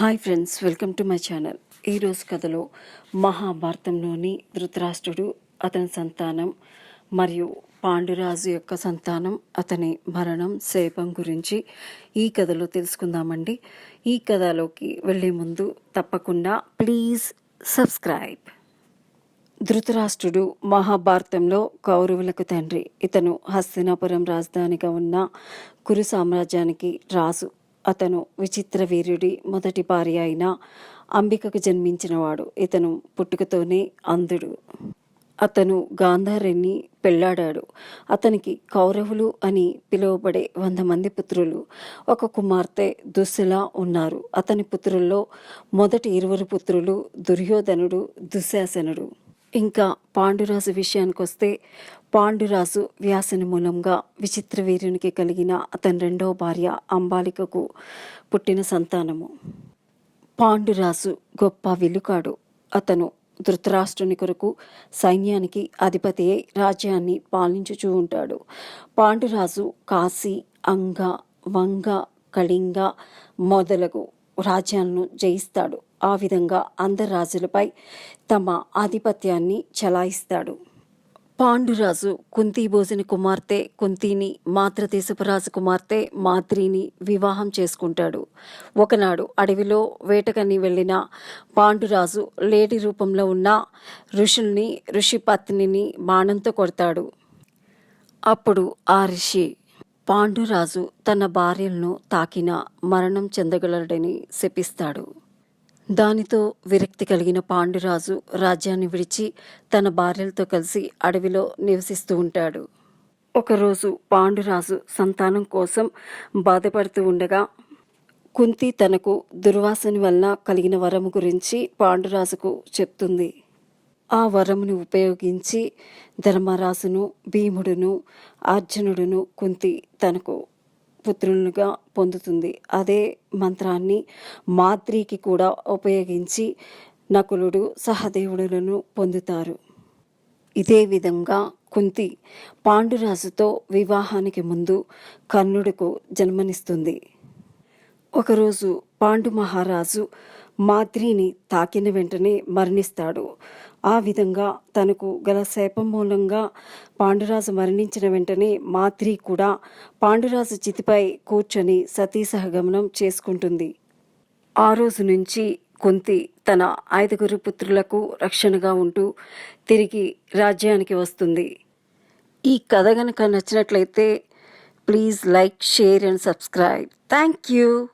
Hi friends welcome to my channel. ఈరోజు కథలో మహాభారతంలోని ధృతరాష్ట్రుడు అతని సంతానం మరియు పాండురాజు యొక్క సంతానం అతని మరణం శాపం గురించి ఈ కథలో తెలుసుకుందామండి. ఈ కథలోకి వెళ్ళే ముందు తప్పకుండా ప్లీజ్ సబ్స్క్రైబ్. ధృతరాష్ట్రుడు మహాభారతంలో కౌరవులకు తండ్రి. ఇతను హస్తినాపురం రాజధానిగా ఉన్న కురు సామ్రాజ్యానికి రాజు. అతను విచిత్ర వీర్యుడి మొదటి భార్య అయిన అంబికకు జన్మించినవాడు. ఇతను పుట్టుకతోనే అంధుడు. అతను గాంధారిని పెళ్ళాడాడు. అతనికి కౌరవులు అని పిలువబడే వంద మంది పుత్రులు. ఒక కుమార్తె దుస్సుల ఉన్నారు. అతని పుత్రుల్లో మొదటి ఇరువురు పుత్రులు దుర్యోధనుడు దుశ్శాసనుడు. ఇంకా పాండురాజు విషయానికి వస్తే పాండురాజు వ్యాసని మూలంగా విచిత్ర వీరునికి కలిగిన అతని రెండవ భార్య అంబాలికకు పుట్టిన సంతానము. పాండురాజు గొప్ప విలుకాడు. అతను ధృతరాష్ట్రుని కొరకు సైన్యానికి అధిపతి అయి రాజ్యాన్ని పాలించుచూ ఉంటాడు. పాండురాజు కాశీ అంగ వంగ కళింగ మొదలగు రాజ్యాలను జయిస్తాడు. ఆ విధంగా అందరు రాజులపై తమ ఆధిపత్యాన్ని చలాయిస్తాడు. పాండురాజు కుంతీభోజుని కుమార్తె కుంతిని మాతృదేశపు రాజు కుమార్తె మాద్రిని వివాహం చేసుకుంటాడు. ఒకనాడు అడవిలో వేటకని వెళ్ళిన పాండురాజు లేడి రూపంలో ఉన్న ఋషుల్ని ఋషి పత్నిని బాణంతో కొడతాడు. అప్పుడు ఆ ఋషి పాండురాజు తన భార్యలను తాకిన మరణం చెందగలడని శపిస్తాడు. దానితో విరక్తి కలిగిన పాండురాజు రాజ్యాన్ని విడిచి తన భార్యలతో కలిసి అడవిలో నివసిస్తూ ఉంటాడు. ఒకరోజు పాండురాజు సంతానం కోసం బాధపడుతూ ఉండగా కుంతి తనకు దుర్వాసని వలన కలిగిన వరము గురించి పాండురాజుకు చెప్తుంది. ఆ వరమును ఉపయోగించి ధర్మరాజును భీముడును అర్జునుడును కుంతి తనకు పుత్రులుగా పొందుతుంది. అదే మంత్రాన్ని మాద్రికి కూడా ఉపయోగించి నకులుడు సహదేవుడులను పొందుతారు. ఇదే విధంగా కుంతి పాండురాజుతో వివాహానికి ముందు కర్ణుడుకు జన్మనిస్తుంది. ఒకరోజు పాండు మహారాజు మాద్రిని తాకిన వెంటనే మరణిస్తాడు. ఆ విధంగా తనకు గల శాపం మూలంగా పాండురాజు మరణించిన వెంటనే మాద్రి కూడా పాండురాజు చితిపై కూర్చొని సతీ సహగమనం చేసుకుంటుంది. ఆ రోజు నుంచి కుంతి తన ఐదుగురు పుత్రులకు రక్షణగా ఉంటూ తిరిగి రాజ్యానికి వస్తుంది. ఈ కథ గనక నచ్చినట్లయితే please like share and subscribe. Thank you.